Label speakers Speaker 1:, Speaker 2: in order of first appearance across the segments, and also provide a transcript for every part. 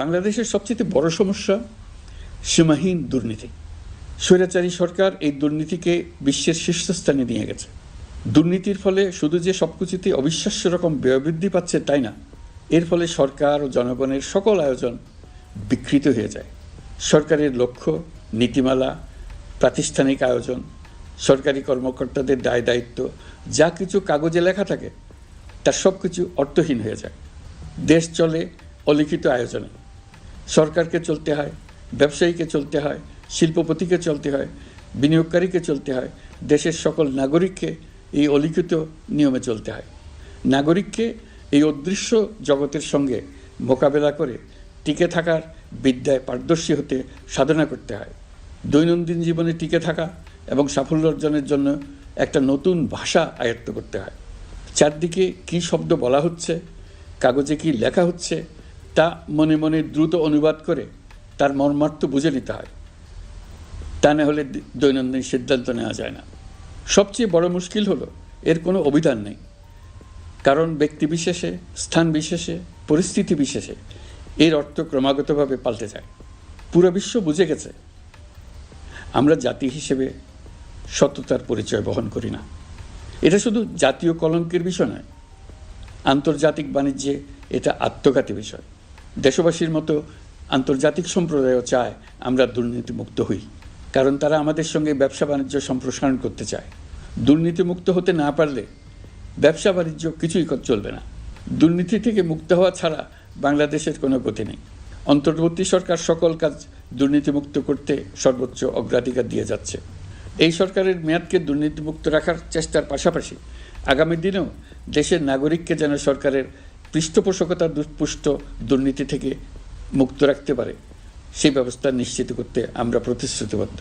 Speaker 1: বাংলাদেশের সবচেয়ে বড় সমস্যা সীমাহীন দুর্নীতি। স্বৈরাচারী সরকার এই দুর্নীতিকে বিশ্বের শীর্ষস্থানে নিয়ে গেছে। দুর্নীতির ফলে শুধু যে সবকিছুতে অবিশ্বাস্য রকম ব্যয় বৃদ্ধি পাচ্ছে তাই না, এর ফলে সরকার ও জনগণের সকল আয়োজন বিকৃত হয়ে যায়। সরকারের লক্ষ্য, নীতিমালা, প্রাতিষ্ঠানিক আয়োজন, সরকারি কর্মকর্তাদের দায় দায়িত্ব, যা কিছু কাগজে লেখা থাকে, তার সব কিছু অর্থহীন হয়ে যায়। দেশ চলে অলিখিত আয়োজনে। সরকারকে চলতে হয়, ব্যবসায়ীকে চলতে হয়, শিল্পপতিকে চলতে হয়, বিনিয়োগকারীকে চলতে হয়, দেশের সকল নাগরিককে এই অলিখিত নিয়মে চলতে হয়। নাগরিককে এই অদৃশ্য জগতের সঙ্গে মোকাবেলা করে টিকে থাকার বিদ্যায় পারদর্শী হতে সাধনা করতে হয়। দৈনন্দিন জীবনে টিকে থাকা এবং সাফল্য অর্জনের জন্য একটা নতুন ভাষা আয়ত্ত করতে হয়। চারদিকে কী শব্দ বলা হচ্ছে, কাগজে কি লেখা হচ্ছে তা মনে মনে দ্রুত অনুবাদ করে তার মর্মার্থ বুঝে নিতে হয়। তা না হলে দৈনন্দিন সিদ্ধান্ত নেওয়া যায় না। সবচেয়ে বড় মুশকিল হলো, এর কোনো অভিধান নেই। কারণ ব্যক্তি বিশেষে, স্থান বিশেষে, পরিস্থিতি বিশেষে এর অর্থ ক্রমাগতভাবে পাল্টে যায়। পুরো বিশ্ব বুঝে গেছে। আমরা জাতি হিসেবে সততার পরিচয় বহন করি না। এটা শুধু জাতীয় কলঙ্কের বিষয় নয়, আন্তর্জাতিক বাণিজ্যে এটা আত্মঘাতী বিষয়। দেশবাসীর মতো আন্তর্জাতিক সম্প্রদায়ও চায় আমরা দুর্নীতিমুক্ত হই, কারণ তারা আমাদের সঙ্গে ব্যবসা বাণিজ্য সম্প্রসারণ করতে চায়। দুর্নীতিমুক্ত হতে না পারলে ব্যবসা বাণিজ্য কিছুই চলবে না। দুর্নীতি থেকে মুক্ত হওয়া ছাড়া বাংলাদেশের কোনো গতি নেই। অন্তর্বর্তী সরকার সকল কাজ দুর্নীতিমুক্ত করতে সর্বোচ্চ অগ্রাধিকার দিয়ে যাচ্ছে। এই সরকারের মেয়াদকে দুর্নীতিমুক্ত রাখার চেষ্টার পাশাপাশি আগামী দিনেও দেশের নাগরিককে যেন সরকারের পৃষ্ঠপোষকতা দুষ্পুষ্ট দুর্নীতি থেকে মুক্ত রাখতে পারে, সেই ব্যবস্থা নিশ্চিত করতে আমরা প্রতিশ্রুতিবদ্ধ।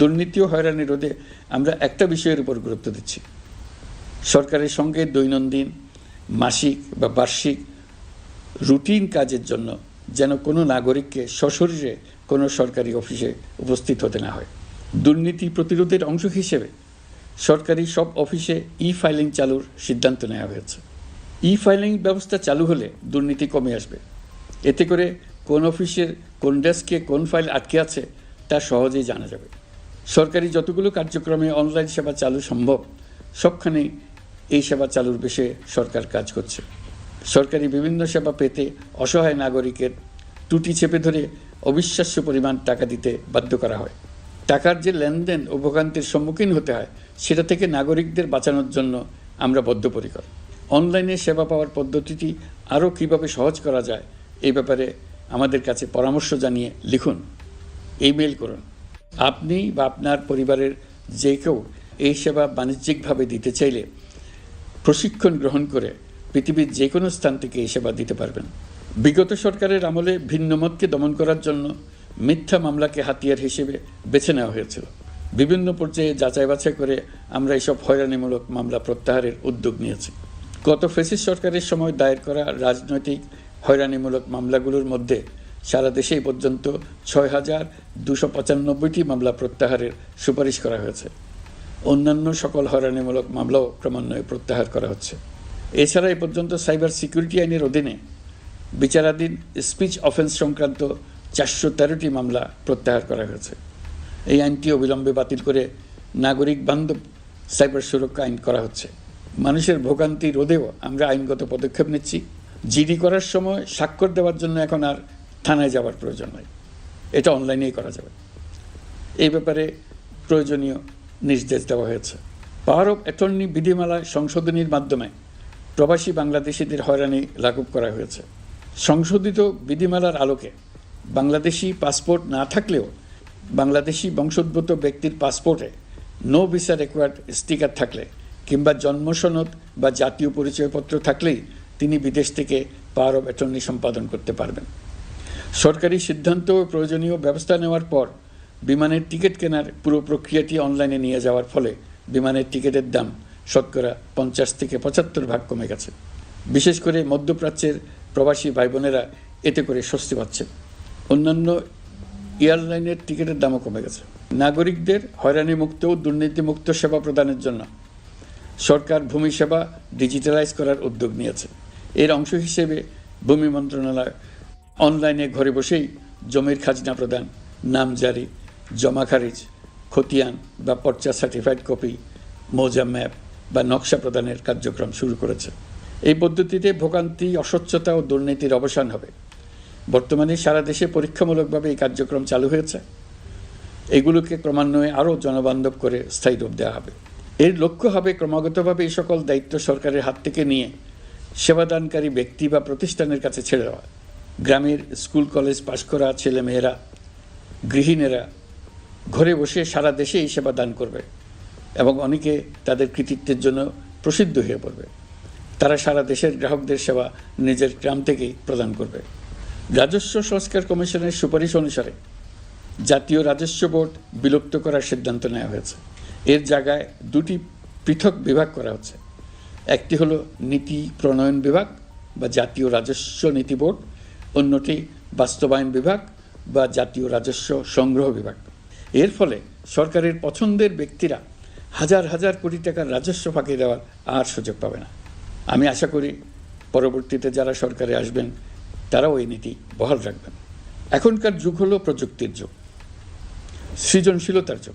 Speaker 1: দুর্নীতি ও হয়রানি রোধে আমরা একটা বিষয়ের উপর গুরুত্ব দিচ্ছি। সরকারের সঙ্গে দৈনন্দিন মাসিক বা বার্ষিক রুটিন কাজের জন্য যেন কোনো নাগরিককে সশরীরে কোনো সরকারি অফিসে উপস্থিত হতে না হয়। দুর্নীতি প্রতিরোধের অংশ হিসেবে সরকারি সব অফিসে ই ফাইলিং চালুর সিদ্ধান্ত নেওয়া হয়েছে। ই ফাইলিং ব্যবস্থা চালু হলে দুর্নীতি কমে আসবে। এতে করে কোন অফিসের কোন ডেস্কে কোন ফাইল আটকে আছে তা সহজেই জানা যাবে। সরকারি যতগুলো কার্যক্রমে অনলাইন সেবা চালু সম্ভব সবখানেই এই সেবা চালুর বেশে সরকার কাজ করছে। সরকারি বিভিন্ন সেবা পেতে অসহায় নাগরিকের টুটি চেপে ধরে অবিশ্বাস্য পরিমাণ টাকা দিতে বাধ্য করা হয়। টাকার যে লেনদেন ও ভোগান্তির সম্মুখীন হতে হয়, সেটা থেকে নাগরিকদের বাঁচানোর জন্য আমরা বদ্ধপরিকর। অনলাইনে সেবা পাওয়ার পদ্ধতিটি আরও কীভাবে সহজ করা যায়, এই ব্যাপারে আমাদের কাছে পরামর্শ জানিয়ে লিখুন। ইমেল করুন। আপনি বা আপনার পরিবারের যে কেউ এই সেবা বাণিজ্যিকভাবে দিতে চাইলে প্রশিক্ষণ গ্রহণ করে পৃথিবীর যে কোনো স্থান থেকে এই সেবা দিতে পারবেন। বিগত সরকারের আমলে ভিন্নমতকে দমন করার জন্য মিথ্যা মামলাকে হাতিয়ার হিসেবে বেছে নেওয়া হয়েছিল বিভিন্ন পর্যায়ে যাচাই বাছাই করে আমরা এসব হয়রানিমূলক মামলা প্রত্যাহারের উদ্যোগ নিয়েছি। গত ফেসিস সরকারের সময় দায়ের করা রাজনৈতিক হয়রানিমূলক মামলাগুলোর মধ্যে সারা দেশেই পর্যন্ত ছয় হাজার দুশো পঁচানব্বইটি মামলা প্রত্যাহারের সুপারিশ করা হয়েছে। অন্যান্য সকল হয়রানিমূলক মামলাও ক্রমান্বয়ে প্রত্যাহার করা হচ্ছে। এছাড়া এ পর্যন্ত সাইবার সিকিউরিটি আইনের অধীনে বিচারাধীন স্পিচ অফেন্স সংক্রান্ত চারশো তেরোটি মামলা প্রত্যাহার করা হয়েছে। এই আইনটি অবিলম্বে বাতিল করে নাগরিক বান্ধব সাইবার সুরক্ষা আইন করা হচ্ছে। মানুষের ভোগান্তি রোধেও আমরা আইনগত পদক্ষেপ নিচ্ছি। জিডি করার সময় স্বাক্ষর দেওয়ার জন্য এখন আর থানায় যাওয়ার প্রয়োজন নয় এটা অনলাইনেই করা যাবে। এই ব্যাপারে প্রয়োজনীয় নির্দেশ দেওয়া হয়েছে। পাওয়ার অফ অ্যাটর্নি বিধিমালায় সংশোধনীর মাধ্যমে প্রবাসী বাংলাদেশিদের হয়রানি লাঘব করা হয়েছে। সংশোধিত বিধিমালার আলোকে বাংলাদেশি পাসপোর্ট না থাকলেও বাংলাদেশি বংশোদ্ভূত ব্যক্তির পাসপোর্টে নো ভিসা রেকোয়ার্ড স্টিকার থাকলে কিংবা জন্ম সনদ বা জাতীয় পরিচয়পত্র থাকলেই তিনি বিদেশ থেকে পাওয়ার অফ অ্যাটর্নি সম্পাদন করতে পারবেন। সরকারি সিদ্ধান্ত ও প্রয়োজনীয় ব্যবস্থা নেওয়ার পর বিমানের টিকিট কেনার পুরো প্রক্রিয়াটি অনলাইনে নিয়ে যাওয়ার ফলে বিমানের টিকিটের দাম শতকরা পঞ্চাশ থেকে পঁচাত্তর ভাগ কমে গেছে। বিশেষ করে মধ্যপ্রাচ্যের প্রবাসী ভাই বোনেরা এতে করে স্বস্তি পাচ্ছেন অন্যান্য এয়ারলাইনের টিকিটের দামও কমে গেছে। নাগরিকদের হয়রানি মুক্ত ও দুর্নীতিমুক্ত সেবা প্রদানের জন্য সরকার ভূমি সেবা ডিজিটালাইজ করার উদ্যোগ নিয়েছে। এর অংশ হিসেবে ভূমি মন্ত্রণালয় অনলাইনে ঘরে বসেই জমির খাজনা প্রদান, নাম জারি, জমা খারিজ, খতিয়ান বা পর্চা সার্টিফাইড কপি মৌজা ম্যাপ বা নকশা প্রদানের কার্যক্রম শুরু করেছে। এই পদ্ধতিতে ভোগান্তি, অস্বচ্ছতা ও দুর্নীতির অবসান হবে। বর্তমানে সারা দেশে পরীক্ষামূলকভাবে এই কার্যক্রম চালু হয়েছে। এগুলোকে ক্রমান্বয়ে আরও জনবান্ধব করে স্থায়ী রূপ দেওয়া হবে। এর লক্ষ্য হবে ক্রমাগতভাবে এই সকল দায়িত্ব সরকারের হাত থেকে নিয়ে সেবাদানকারী ব্যক্তি বা প্রতিষ্ঠানের কাছে ছেড়ে দেওয়া। গ্রামের স্কুল, কলেজ পাশ করা ছেলেমেয়েরা, গৃহিণীরা ঘরে বসে সারা দেশে এই সেবা দান করবে এবং অনেকে তাদের কৃতিত্বের জন্য প্রসিদ্ধ হয়ে পড়বে। তারা সারা দেশের গ্রাহকদের সেবা নিজের গ্রাম থেকেই প্রদান করবে। রাজস্ব সংস্কার কমিশনের সুপারিশ অনুসারে জাতীয় রাজস্ব বোর্ড বিলুপ্ত করার সিদ্ধান্ত নেওয়া হয়েছে। এর জায়গায় দুটি পৃথক বিভাগ করা হচ্ছে। একটি হলো নীতি প্রণয়ন বিভাগ বা জাতীয় রাজস্ব নীতি বোর্ড, অন্যটি বাস্তবায়ন বিভাগ বা জাতীয় রাজস্ব সংগ্রহ বিভাগ। এর ফলে সরকারের পছন্দের ব্যক্তিরা হাজার হাজার কোটি টাকার রাজস্ব ফাঁকি দেওয়ার আর সুযোগ পাবে না। আমি আশা করি পরবর্তীতে যারা সরকারে আসবেন, তারাও এই নীতি বহাল রাখবেন। এখনকার যুগ হলো প্রযুক্তির যুগ, সৃজনশীলতার যুগ।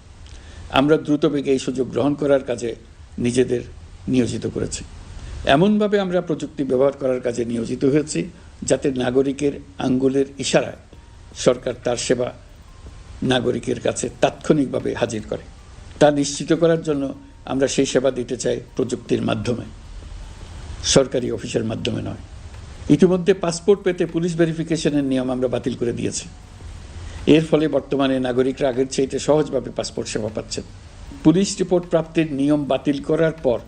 Speaker 1: আমরা দ্রুত বেগে এই সুযোগ গ্রহণ করার কাজে নিজেদের নিয়োজিত করেছি। এমনভাবে আমরা প্রযুক্তি ব্যবহার করার কাজে নিয়োজিত হয়েছি যাতে নাগরিকের আঙ্গুলের ইশারায় সরকার তার সেবা নাগরিকের কাছে তাৎক্ষণিকভাবে হাজির করে। তা নিশ্চিত করার জন্য আমরা সেই সেবা দিতে চাই প্রযুক্তির মাধ্যমে। সরকারি অফিসের মাধ্যমে নয়। ইতিমধ্যে পাসপোর্ট পেতে পুলিশ ভেরিফিকেশনের নিয়ম আমরা বাতিল করে দিয়েছি। এর ফলে বর্তমানে নাগরিকরা আগের চাইতে সহজভাবে পাসপোর্ট সেবা পাচ্ছেন। পুলিশ রিপোর্ট প্রাপ্তির নিয়ম বাতিল করার পর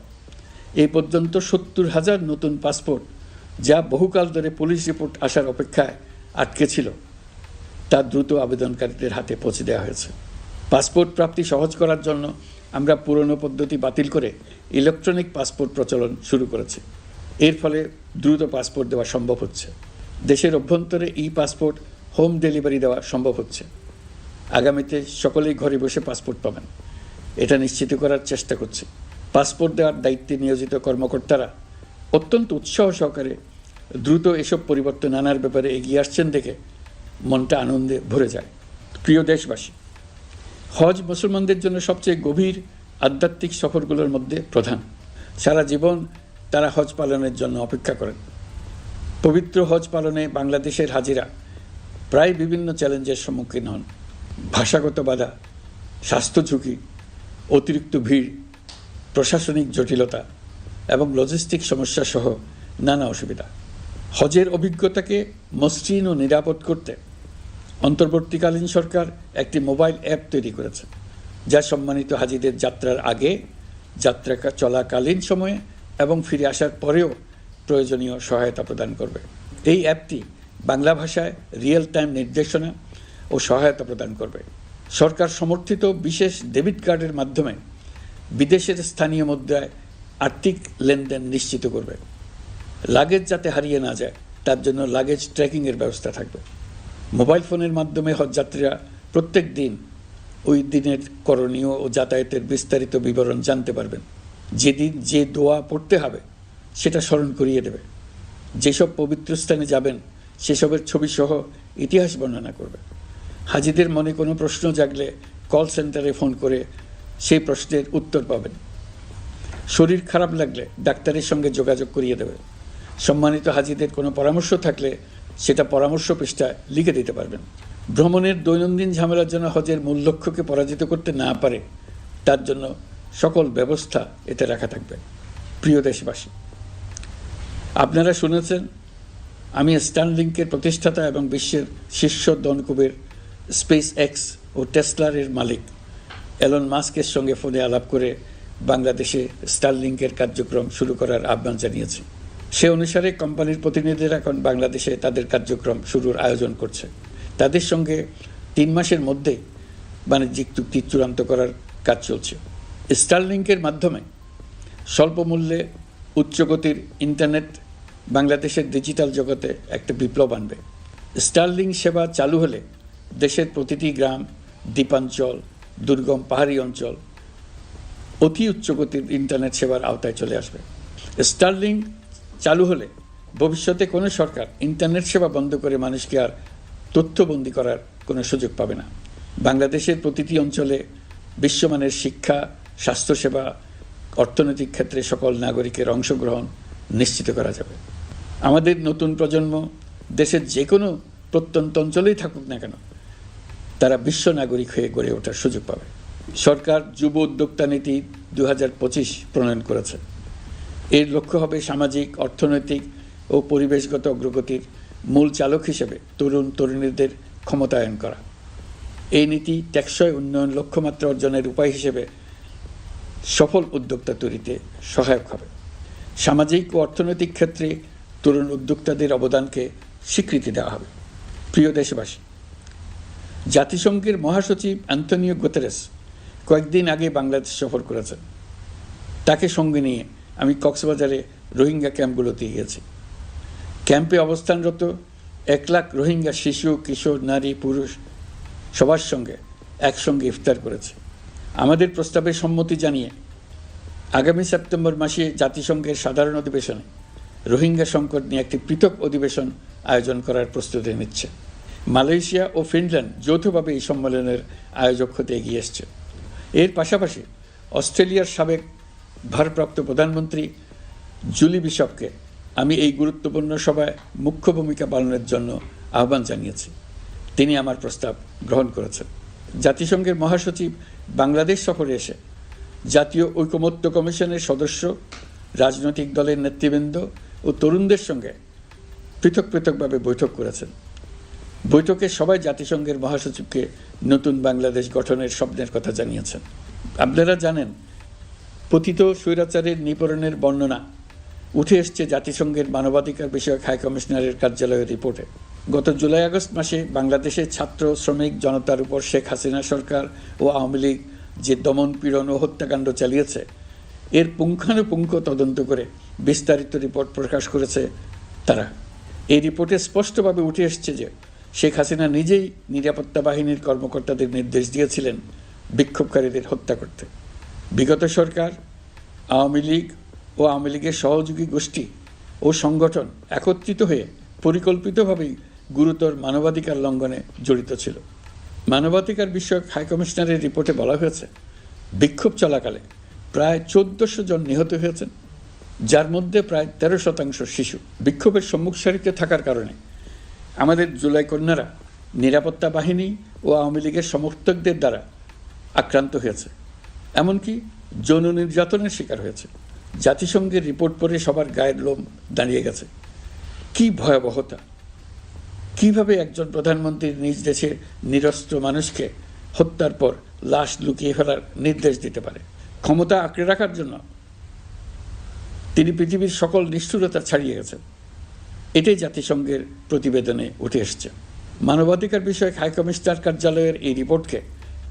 Speaker 1: এ পর্যন্ত সত্তর হাজার নতুন পাসপোর্ট যা বহুকাল ধরে পুলিশ রিপোর্ট আসার অপেক্ষায় আটকে ছিল, তা দ্রুত আবেদনকারীদের হাতে পৌঁছে দেওয়া হয়েছে। পাসপোর্ট প্রাপ্তি সহজ করার জন্য আমরা পুরনো পদ্ধতি বাতিল করে ইলেকট্রনিক পাসপোর্ট প্রচলন শুরু করেছি। এর ফলে দ্রুত পাসপোর্ট দেওয়া সম্ভব হচ্ছে। দেশের অভ্যন্তরে ই পাসপোর্ট হোম ডেলিভারি দেওয়া সম্ভব হচ্ছে। আগামীতে সকলেই ঘরে বসে পাসপোর্ট পাবেন। এটা নিশ্চিত করার চেষ্টা করছে। পাসপোর্ট দেওয়ার দায়িত্বে নিয়োজিত কর্মকর্তারা অত্যন্ত উৎসাহ সহকারে দ্রুত এসব পরিবর্তন আনার ব্যাপারে এগিয়ে আসছেন দেখে মনটা আনন্দে ভরে যায়। প্রিয় দেশবাসী, হজ মুসলমানদের জন্য সবচেয়ে গভীর আধ্যাত্মিক সফরগুলোর মধ্যে প্রধান। সারা জীবন তারা হজ পালনের জন্য অপেক্ষা করেন। পবিত্র হজ পালনে বাংলাদেশের হাজিরা প্রায় বিভিন্ন চ্যালেঞ্জের সম্মুখীন হন। ভাষাগত বাধা, স্বাস্থ্য ঝুঁকি, অতিরিক্ত ভিড়, প্রশাসনিক জটিলতা এবং লজিস্টিক সমস্যা সহ নানা অসুবিধা। হজের অভিজ্ঞতাকে মসৃণ ও নিরাপদ করতে অন্তর্বর্তীকালীন সরকার একটি মোবাইল অ্যাপ তৈরি করেছে, যা সম্মানিত হাজিদের যাত্রার আগে যাত্রা চলাকালীন সময়ে এবং ফিরে আসার পরেও প্রয়োজনীয় সহায়তা প্রদান করবে। এই অ্যাপটি বাংলা ভাষায় রিয়েল টাইম নির্দেশনা ও সহায়তা প্রদান করবে। সরকার সমর্থিত বিশেষ ডেবিট কার্ডের মাধ্যমে বিদেশের স্থানীয় মুদ্রায় আর্থিক লেনদেন নিশ্চিত করবে। লাগেজ যাতে হারিয়ে না যায়, তার জন্য লাগেজ ট্র্যাকিংয়ের ব্যবস্থা থাকবে। মোবাইল ফোনের মাধ্যমে হজযাত্রীরা প্রত্যেক দিন ওই দিনের করণীয় ও যাতায়াতের বিস্তারিত বিবরণ জানতে পারবেন। যেদিন যে দোয়া পড়তে হবে, সেটা স্মরণ করিয়ে দেবে। যেসব পবিত্র স্থানে যাবেন সেসবের ছবি সহ ইতিহাস বর্ণনা করবে। হাজিদের মনে কোনো প্রশ্ন জাগলে কল সেন্টারে ফোন করে সেই প্রশ্নের উত্তর পাবেন। শরীর খারাপ লাগলে ডাক্তারের সঙ্গে যোগাযোগ করিয়ে দেবে। সম্মানিত হাজিদের কোনো পরামর্শ থাকলে সেটা পরামর্শ পৃষ্ঠায় লিখে দিতে পারবেন। ভ্রমণের দৈনন্দিন ঝামেলার জন্য হজের মূল লক্ষ্যকে পরাজিত করতে না পারে, তার জন্য সকল ব্যবস্থা এতে রাখা থাকবে। প্রিয় দেশবাসী, আপনারা শুনেছেন আমি স্টানলিংকের প্রতিষ্ঠাতা এবং বিশ্বের শীর্ষ দনকুবের স্পেস এক্স ও টেসলারের মালিক। এলন মাস্কের সঙ্গে ফোনে আলাপ করে বাংলাদেশে স্টারলিংকের কার্যক্রম শুরু করার আহ্বান জানিয়েছি। সে অনুসারে কোম্পানির প্রতিনিধিরা এখন বাংলাদেশে তাদের কার্যক্রম শুরুর আয়োজন করছে। তাদের সঙ্গে তিন মাসের মধ্যে বাণিজ্যিক চুক্তি চূড়ান্ত করার কাজ চলছে। স্টারলিংকের মাধ্যমে স্বল্প মূল্যে উচ্চগতির ইন্টারনেট বাংলাদেশের ডিজিটাল জগতে একটা বিপ্লব আনবে। স্টারলিং সেবা চালু হলে দেশের প্রতিটি গ্রাম, দ্বীপাঞ্চল, দুর্গম পাহাড়ি অঞ্চল অতি উচ্চগতির ইন্টারনেট সেবার আওতায় চলে আসবে। স্টারলিং চালু হলে ভবিষ্যতে কোনো সরকার ইন্টারনেট সেবা বন্ধ করে মানুষকে আর তথ্যবন্দি করার কোনো সুযোগ পাবে না। বাংলাদেশের প্রতিটি অঞ্চলে বিশ্বমানের শিক্ষা, স্বাস্থ্যসেবা, অর্থনৈতিক ক্ষেত্রে সকল নাগরিকের অংশগ্রহণ নিশ্চিত করা যাবে। আমাদের নতুন প্রজন্ম দেশের যে কোনো প্রত্যন্ত অঞ্চলেই থাকুক না কেন, তারা বিশ্ব নাগরিক হয়ে গড়ে ওঠার সুযোগ পাবে। সরকার যুব উদ্যোক্তা নীতি দু হাজার পঁচিশ প্রণয়ন করেছে। এর লক্ষ্য হবে সামাজিক, অর্থনৈতিক ও পরিবেশগত অগ্রগতির মূল চালক হিসেবে তরুণ তরুণীদের ক্ষমতায়ন করা। এই নীতি টেকসই উন্নয়ন লক্ষ্যমাত্রা অর্জনের উপায় হিসেবে সফল উদ্যোক্তা তৈরিতে সহায়ক হবে। সামাজিক ও অর্থনৈতিক ক্ষেত্রে তরুণ উদ্যোক্তাদের অবদানকে স্বীকৃতি দেওয়া হবে। প্রিয় দেশবাসী, জাতিসংঘের মহাসচিব অ্যান্টনিও গোতেরেস কয়েকদিন আগে বাংলাদেশ সফর করেছেন। তাকে সঙ্গে নিয়ে আমি কক্সবাজারে রোহিঙ্গা ক্যাম্পগুলোতে গিয়েছি। ক্যাম্পে অবস্থানরত এক লাখ রোহিঙ্গা শিশু, কিশোর, নারী, পুরুষ সবার সঙ্গে একসঙ্গে ইফতার করেছে। আমাদের প্রস্তাবে সম্মতি জানিয়ে আগামী সেপ্টেম্বর মাসে জাতিসংঘের সাধারণ অধিবেশনে রোহিঙ্গা সংকট নিয়ে একটি পৃথক অধিবেশন আয়োজন করার প্রস্তুতি নিচ্ছে। মালয়েশিয়া ও ফিনল্যান্ড যৌথভাবে এই সম্মেলনের আয়োজক হতে এগিয়ে এসছে। এর পাশাপাশি অস্ট্রেলিয়ার সাবেক ভারপ্রাপ্ত প্রধানমন্ত্রী জুলি বিশপকে আমি এই গুরুত্বপূর্ণ সভায় মুখ্য ভূমিকা পালনের জন্য আহ্বান জানিয়েছি। তিনি আমার প্রস্তাব গ্রহণ করেছেন। জাতিসংঘের মহাসচিব বাংলাদেশ সফরে এসে জাতীয় ঐকমত্য কমিশনের সদস্য, রাজনৈতিক দলের নেতৃবৃন্দ ও তরুণদের সঙ্গে পৃথক পৃথকভাবে বৈঠক করেছেন। বৈঠকে সবাই জাতিসংঘের মহাসচিবকে নতুন বাংলাদেশ গঠনের স্বপ্নের কথা জানিয়েছেন। আপনারা জানেন, পতিত স্বৈরাচারের নিপরণের বর্ণনা উঠে এসছে জাতিসংঘের মানবাধিকার বিষয়ক হাই কমিশনারের কার্যালয়ের রিপোর্টে। গত জুলাই আগস্ট মাসে বাংলাদেশের ছাত্র, শ্রমিক, জনতার উপর শেখ হাসিনা সরকার ও আওয়ামী লীগ যে দমন পীড়ন ও হত্যাকাণ্ড চালিয়েছে এর পুঙ্খানুপুঙ্খ তদন্ত করে বিস্তারিত রিপোর্ট প্রকাশ করেছে তারা। এই রিপোর্টে স্পষ্টভাবে উঠে এসছে যে শেখ হাসিনা নিজেই নিরাপত্তা বাহিনীর কর্মকর্তাদের নির্দেশ দিয়েছিলেন বিক্ষোভকারীদের হত্যা করতে। বিগত সরকার, আওয়ামী লীগ ও আওয়ামী লীগের সহযোগী গোষ্ঠী ও সংগঠন একত্রিত হয়ে পরিকল্পিতভাবেই গুরুতর মানবাধিকার লঙ্ঘনে জড়িত ছিল। মানবাধিকার বিষয়ক হাইকমিশনারের রিপোর্টে বলা হয়েছে, বিক্ষোভ চলাকালে প্রায় চোদ্দশো জন নিহত হয়েছেন, যার মধ্যে প্রায় তেরো শতাংশ শিশু। বিক্ষোভের সম্মুখ সারিতে থাকার কারণে আমাদের জুলাই কন্যারা নিরাপত্তা বাহিনী ও আওয়ামী লীগের সমর্থকদের দ্বারা আক্রান্ত হয়েছে। এমনকি যৌন নির্যাতনের শিকার হয়েছে। জাতিসংঘের রিপোর্ট পড়ে সবার গায়ের লোম দাঁড়িয়ে গেছে। কি ভয়াবহতা! কীভাবে একজন প্রধানমন্ত্রী নিজ দেশের নিরস্ত্র মানুষকে হত্যার পর লাশ লুকিয়ে ফেলার নির্দেশ দিতে পারে? ক্ষমতা আঁকড়ে রাখার জন্য তিনি পৃথিবীর সকল নিষ্ঠুরতা ছাড়িয়ে গেছেন। এটাই জাতিসংঘের প্রতিবেদনে উঠে এসছে। মানবাধিকার বিষয়ক হাইকমিশনার কার্যালয়ের এই রিপোর্টকে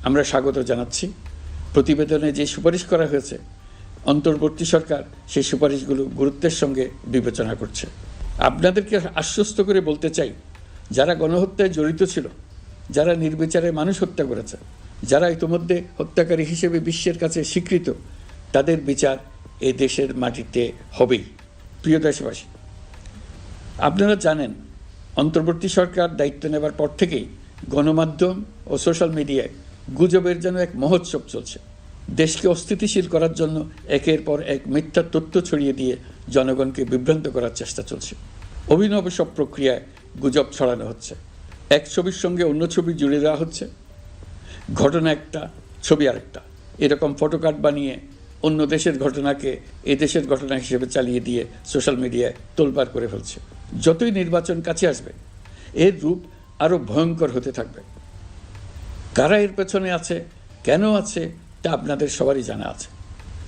Speaker 1: আমরা স্বাগত জানাচ্ছি। প্রতিবেদনে যে সুপারিশ করা হয়েছে, অন্তর্বর্তী সরকার সেই সুপারিশগুলো গুরুত্বের সঙ্গে বিবেচনা করছে। আপনাদেরকে আশ্বস্ত করে বলতে চাই, যারা গণহত্যায় জড়িত ছিল, যারা নির্বিচারে মানুষ হত্যা করেছে যারা ইতিমধ্যে হত্যাকারী হিসেবে বিশ্বের কাছে স্বীকৃত, তাদের বিচার এ দেশের মাটিতে হবেই। প্রিয় দেশবাসী, আপনারা জানেন, অন্তর্বর্তী সরকার দায়িত্ব নেবার পর থেকেই গণমাধ্যম ও সোশ্যাল মিডিয়ায় গুজবের যেন এক মহোৎসব চলছে। দেশকে অস্থিতিশীল করার জন্য একের পর এক মিথ্যা তথ্য ছড়িয়ে দিয়ে জনগণকে বিভ্রান্ত করার চেষ্টা চলছে। অভিনব সব প্রক্রিয়ায় গুজব ছড়ানো হচ্ছে। এক ছবির সঙ্গে অন্য ছবি জুড়ে দেওয়া হচ্ছে। ঘটনা একটা, ছবি আরেকটা। এরকম ফটোকার্ড বানিয়ে অন্য দেশের ঘটনাকে এ দেশের ঘটনা হিসেবে চালিয়ে দিয়ে সোশ্যাল মিডিয়ায় তোলপাড় করে ফেলছে। যতই নির্বাচন কাছে আসবে, এর রূপ আরও ভয়ঙ্কর হতে থাকবে। কারা এর পেছনে আছে, কেন আছে, তা আপনাদের সবারই জানা আছে।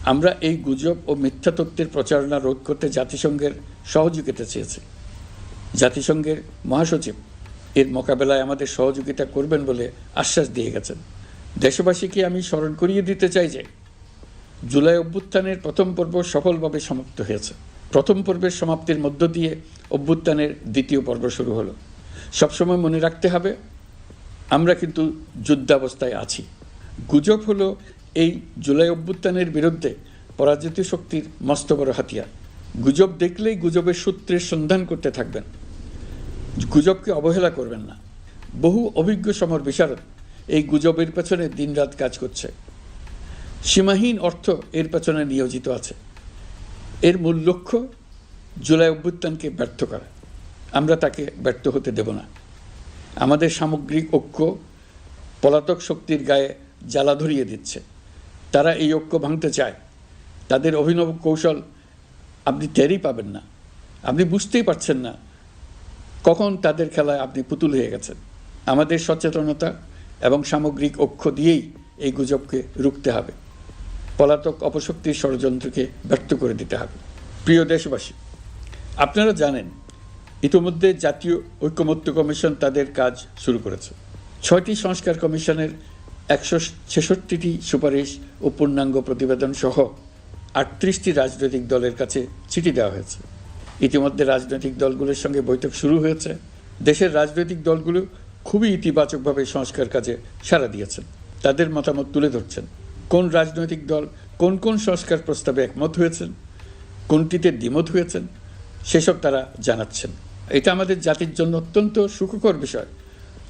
Speaker 1: আমরা এই গুজব ও মিথ্যা তত্ত্বের প্রচারণা রোধ করতে জাতিসংঘের সহযোগিতা চেয়েছি। জাতিসংঘের মহাসচিব এর মোকাবেলায় আমাদের সহযোগিতা করবেন বলে আশ্বাস দিয়ে গেছেন। দেশবাসীকে আমি স্মরণ করিয়ে দিতে চাই যে, জুলাই অভ্যুত্থানের প্রথম পর্ব সফলভাবে সমাপ্ত হয়েছে। প্রথম পর্বের সমাপ্তির মধ্য দিয়ে অভ্যুত্থানের দ্বিতীয় পর্ব শুরু হলো। সবসময় মনে রাখতে হবে, আমরা কিন্তু যুদ্ধাবস্থায় আছি। গুজব হলো এই জুলাই অভ্যুত্থানের বিরুদ্ধে পরাজিত শক্তির মস্ত বড় হাতিয়ার। গুজব দেখলেই গুজবের সূত্রের সন্ধান করতে থাকবেন। গুজবকে অবহেলা করবেন না। বহু অভিজ্ঞ সমর বিচারক এই গুজবের পেছনে দিনরাত কাজ করছে। সীমাহীন অর্থ এর পেছনে নিয়োজিত আছে। এর মূল লক্ষ্য জুলাই অভ্যুত্থানকে ব্যর্থ করা। আমরা তাকে ব্যর্থ হতে দেব না। আমাদের সামগ্রিক ঐক্য পলাতক শক্তির গায়ে জ্বালা ধরিয়ে দিচ্ছে। তারা এই ঐক্য ভাঙতে চায়। তাদের অভিনব কৌশল আপনি টেরই পাবেন না। আপনি বুঝতেই পারছেন না কখন তাদের খেলায় আপনি পুতুল হয়ে গেছেন? আমাদের সচেতনতা এবং সামগ্রিক অক্ষ দিয়েই এই গুজবকে রুখতে হবে। পলাতক অপশক্তির ষড়যন্ত্রকে ব্যর্থ করে দিতে হবে। প্রিয় দেশবাসী, আপনারা জানেন, ইতোমধ্যে জাতীয় ঐক্যমত্য কমিশন তাদের কাজ শুরু করেছে। ছয়টি সংস্কার কমিশনের একশো ছেষট্টিটি সুপারিশ ও পূর্ণাঙ্গ প্রতিবেদন সহ আটত্রিশটি রাজনৈতিক দলের কাছে চিঠি দেওয়া হয়েছে। ইতিমধ্যে রাজনৈতিক দলগুলোর সঙ্গে বৈঠক শুরু হয়েছে। দেশের রাজনৈতিক দলগুলো খুবই ইতিবাচকভাবে সংস্কার কাজে সাড়া দিয়েছেন। তাদের মতামত তুলে ধরছেন। কোন রাজনৈতিক দল কোন কোন সংস্কার প্রস্তাবে একমত হয়েছেন? কোনটিতে দ্বিমত হয়েছেন? সেসব তারা জানাচ্ছেন। এটা আমাদের জাতির জন্য অত্যন্ত সুখকর বিষয়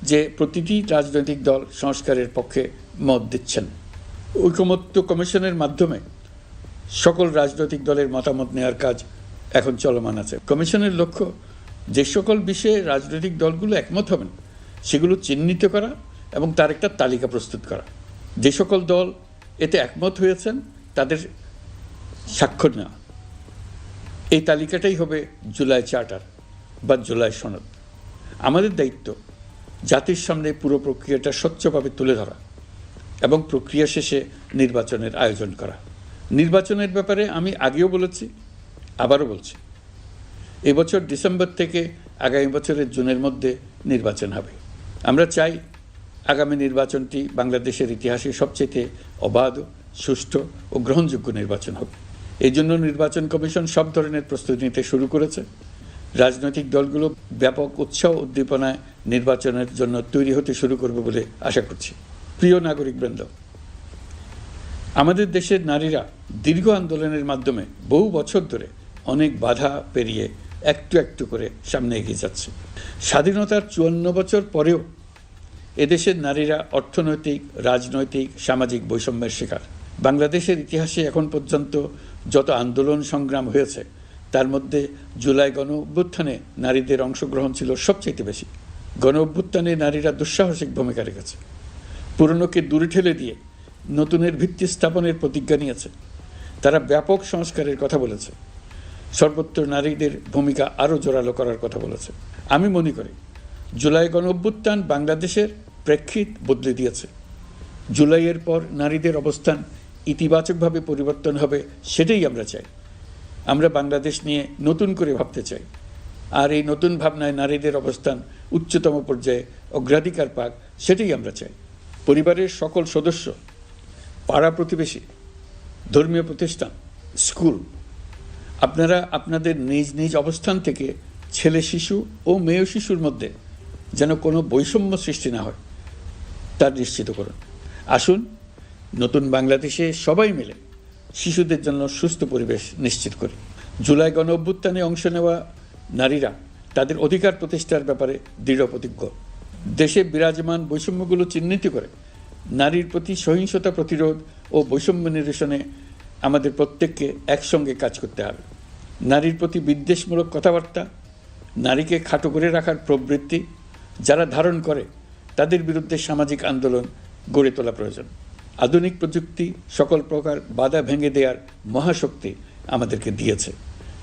Speaker 1: যে প্রতিটি রাজনৈতিক দল সংস্কারের পক্ষে মত দিচ্ছেন। ঐকমত্য কমিশনের মাধ্যমে সকল রাজনৈতিক দলের মতামত নেওয়ার কাজ এখন চলমান আছে। কমিশনের লক্ষ্য, যে সকল বিষয়ে রাজনৈতিক দলগুলো একমত হবেন, সেগুলো চিহ্নিত করা এবং তার একটা তালিকা প্রস্তুত করা। যে সকল দল এতে একমত হয়েছেন, তাদের স্বাক্ষর নেওয়া। এই তালিকাটাই হবে জুলাই চার্টার বা জুলাই সনদ। আমাদের দায়িত্ব, জাতির সামনে পুরো প্রক্রিয়াটা স্বচ্ছভাবে তুলে ধরা এবং প্রক্রিয়া শেষে নির্বাচনের আয়োজন করা। নির্বাচনের ব্যাপারে আমি আগেও বলেছি আবারও বলছি, এবছর ডিসেম্বর থেকে আগামী বছরের জুনের মধ্যে নির্বাচন হবে। আমরা চাই আগামী নির্বাচনটি বাংলাদেশের ইতিহাসে সবচেয়ে অবাধ, সুষ্ঠু ও গ্রহণযোগ্য নির্বাচন হবে এই জন্য নির্বাচন কমিশন সব ধরনের প্রস্তুতি নিতে শুরু করেছে। রাজনৈতিক দলগুলো ব্যাপক উৎসাহ উদ্দীপনায় নির্বাচনের জন্য তৈরি হতে শুরু করবে বলে আশা করছি। প্রিয় নাগরিকবৃন্দ, আমাদের দেশের নারীরা দীর্ঘ আন্দোলনের মাধ্যমে বহু বছর ধরে অনেক বাধা পেরিয়ে একটু একটু করে সামনে এগিয়ে যাচ্ছে। স্বাধীনতার চুয়ান্ন বছর পরেও এদেশের নারীরা অর্থনৈতিক, রাজনৈতিক, সামাজিক বৈষম্যের শিকার। বাংলাদেশের ইতিহাসে এখন পর্যন্ত যত আন্দোলন সংগ্রাম হয়েছে, তার মধ্যে জুলাই গণ অভ্যুত্থানে নারীদের অংশগ্রহণ ছিল সবচেয়ে বেশি। গণ অভ্যুত্থানে নারীরা দুঃসাহসিক ভূমিকা রেখেছে। পুরনোকে দূরে ঠেলে দিয়ে নতুনের ভিত্তি স্থাপনের প্রতিজ্ঞা নিয়েছে। তারা ব্যাপক সংস্কারের কথা বলেছে। সর্বত্র নারীদের ভূমিকা আরও জোরালো করার কথা বলেছে। আমি মনে করি, জুলাই গণ অভ্যুত্থান বাংলাদেশের প্রেক্ষিত বদলে দিয়েছে। জুলাইয়ের পর নারীদের অবস্থান ইতিবাচকভাবে পরিবর্তন হবে সেটাই আমরা চাই। আমরা বাংলাদেশ নিয়ে নতুন করে ভাবতে চাই। আর এই নতুন ভাবনায় নারীদের অবস্থান উচ্চতম পর্যায়ে অগ্রাধিকার পাক সেটাই আমরা চাই। পরিবারের সকল সদস্য, পাড়া প্রতিবেশী, ধর্মীয় প্রতিষ্ঠান, স্কুল আপনারা আপনাদের নিজ নিজ অবস্থান থেকে ছেলে শিশু ও মেয়ে শিশুর মধ্যে যেন কোনো বৈষম্য সৃষ্টি না হয়, তা নিশ্চিত করুন। আসুন, নতুন বাংলাদেশে সবাই মিলে শিশুদের জন্য সুস্থ পরিবেশ নিশ্চিত করি। জুলাই গণ অভ্যুত্থানে অংশ নেওয়া নারীরা তাদের অধিকার প্রতিষ্ঠার ব্যাপারে দৃঢ় প্রতিজ্ঞ। দেশে বিরাজমান বৈষম্যগুলো চিহ্নিত করে নারীর প্রতি সহিংসতা প্রতিরোধ ও বৈষম্য নিরসনে আমাদের প্রত্যেককে একসঙ্গে কাজ করতে হবে। নারীর প্রতি বিদ্বেষমূলক কথাবার্তা, নারীকে খাটো করে রাখার প্রবৃত্তি, যারা ধারণ করে, তাদের বিরুদ্ধে সামাজিক আন্দোলন গড়ে তোলা প্রয়োজন। আধুনিক প্রযুক্তি সকল প্রকার বাধা ভেঙে দেওয়ার মহাশক্তি আমাদেরকে দিয়েছে।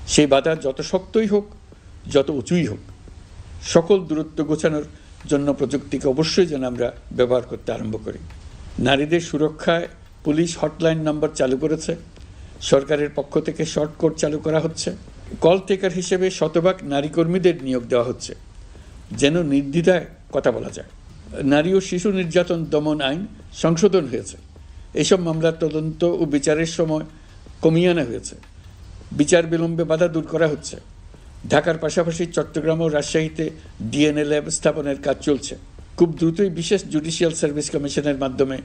Speaker 1: সেই বাধা যত শক্তই হোক, যত উঁচুই হোক, সকল দূরত্ব গোছানোর জন্য প্রযুক্তিকে অবশ্যই যেন আমরা ব্যবহার করতে আরম্ভ করি। নারীদের সুরক্ষায় পুলিশ হটলাইন নম্বর চালু করেছে। সরকারের পক্ষ থেকে শর্ট কোড চালু করা হচ্ছে। কল টেকার হিসেবে শতভাগ নারী কর্মীদের নিয়োগ দেওয়া হচ্ছে। যেন নির্দ্বিধায় কথা বলা যায়। নারী ও শিশু নির্যাতন দমন আইন সংশোধন হয়েছে। এসব মামলার তদন্ত ও বিচারের সময় কমিয়ে আনা হয়েছে। বিচার বিলম্বে বাধা দূর করা হচ্ছে। ঢাকার পাশাপাশি চট্টগ্রাম ও রাজশাহীতে ডিএনএ ল্যাব স্থাপনের কাজ চলছে। খুব দ্রুতই বিশেষ জুডিশিয়াল সার্ভিস কমিশনের মাধ্যমে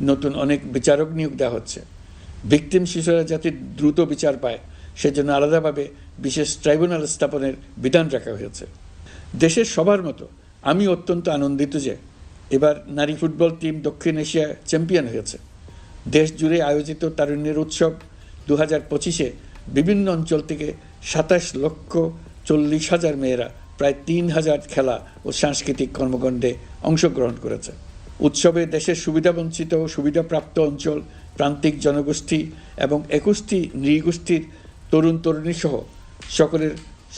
Speaker 1: নতুন অনেক বিচারক নিয়োগ দেওয়া হচ্ছে। ভিকটিম শিশুরা যাতে দ্রুত বিচার পায়, সেজন্য আলাদাভাবে বিশেষ ট্রাইব্যুনাল স্থাপনের বিধান রাখা হয়েছে। দেশের সবার মতো আমি অত্যন্ত আনন্দিত যে এবার নারী ফুটবল টিম দক্ষিণ এশিয়া চ্যাম্পিয়ন হয়েছে। দেশ জুড়ে আয়োজিত তারুণ্যের উৎসব দু হাজার পঁচিশে বিভিন্ন অঞ্চল থেকে সাতাশ লক্ষ চল্লিশ হাজার মেয়েরা প্রায় তিন হাজার খেলা ও সাংস্কৃতিক কর্মকাণ্ডে অংশগ্রহণ করেছে। উৎসবে দেশের সুবিধাবঞ্চিত ও সুবিধাপ্রাপ্ত অঞ্চল প্রান্তিক জনগোষ্ঠী এবং একুশটি নৃগোষ্ঠীর তরুণ তরুণী সহ সকলের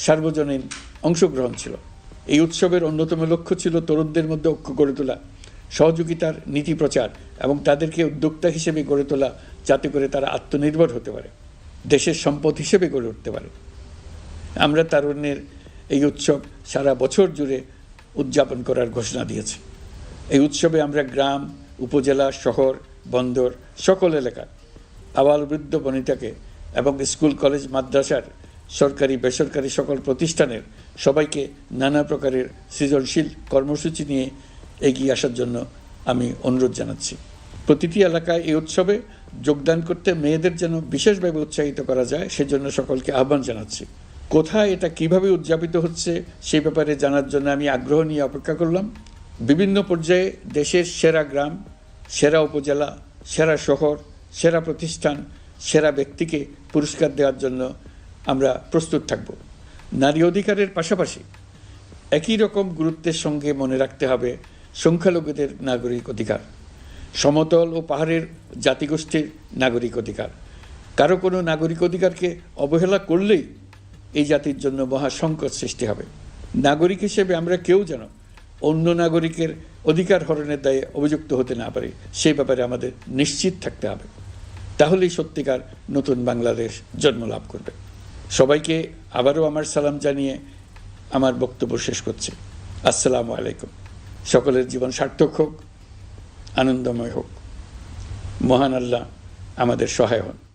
Speaker 1: সার্বজনীন অংশগ্রহণ ছিল। এই উৎসবের অন্যতম লক্ষ্য ছিল তরুণদের মধ্যে ঐক্য গড়ে তোলা, সহযোগিতার নীতি প্রচার এবং তাদেরকে উদ্যোক্তা হিসেবে গড়ে তোলা যাতে করে তারা আত্মনির্ভর হতে পারে, দেশের সম্পদ হিসেবে গড়ে উঠতে পারে। আমরা তারুণ্যের এই উৎসব সারা বছর জুড়ে উদযাপন করার ঘোষণা দিয়েছি। এই উৎসবে আমরা গ্রাম, উপজেলা, শহর বন্দর সকল এলাকার, আবাল বৃদ্ধ বনিতাকে এবং স্কুল, কলেজ, মাদ্রাসার সরকারি, বেসরকারি সকল প্রতিষ্ঠানের সবাইকে নানা প্রকারের সৃজনশীল কর্মসূচি নিয়ে এগিয়ে আসার জন্য আমি অনুরোধ জানাচ্ছি। প্রতিটি এলাকায় এই উৎসবে যোগদান করতে মেয়েদের যেন বিশেষভাবে উৎসাহিত করা যায়, সেজন্য সকলকে আহ্বান জানাচ্ছি। কোথায় এটা কীভাবে উদযাপিত হচ্ছে সেই ব্যাপারে জানার জন্য আমি আগ্রহ নিয়ে অপেক্ষা করলাম। বিভিন্ন পর্যায়ে দেশের সেরা গ্রাম সেরা উপজেলা, সেরা শহর, সেরা প্রতিষ্ঠান, সেরা ব্যক্তিকে পুরস্কার দেওয়ার জন্য আমরা প্রস্তুত থাকব। নারী অধিকারের পাশাপাশি একই রকম গুরুত্বের সঙ্গে মনে রাখতে হবে সংখ্যালঘুদের নাগরিক অধিকার, সমতল ও পাহাড়ের জাতিগোষ্ঠীর নাগরিক অধিকার। কারও কোনো নাগরিক অধিকারকে অবহেলা করলেই এই জাতির জন্য মহা সংকট সৃষ্টি হবে। নাগরিক হিসেবে আমরা কেউ যেন অন্য নাগরিকের অধিকার হরণের দায়ে অভিযুক্ত হতে না পারে, সেই ব্যাপারে আমাদের নিশ্চিত থাকতে হবে। তাহলেই সত্যিকার নতুন বাংলাদেশ জন্ম লাভ করবে। সবাইকে আবারও আমার সালাম জানিয়ে আমার বক্তব্য শেষ করছি। আসসালামু আলাইকুম। সকলের জীবন সার্থক হোক, আনন্দময় হোক। মহান আল্লাহ আমাদের সহায় হন।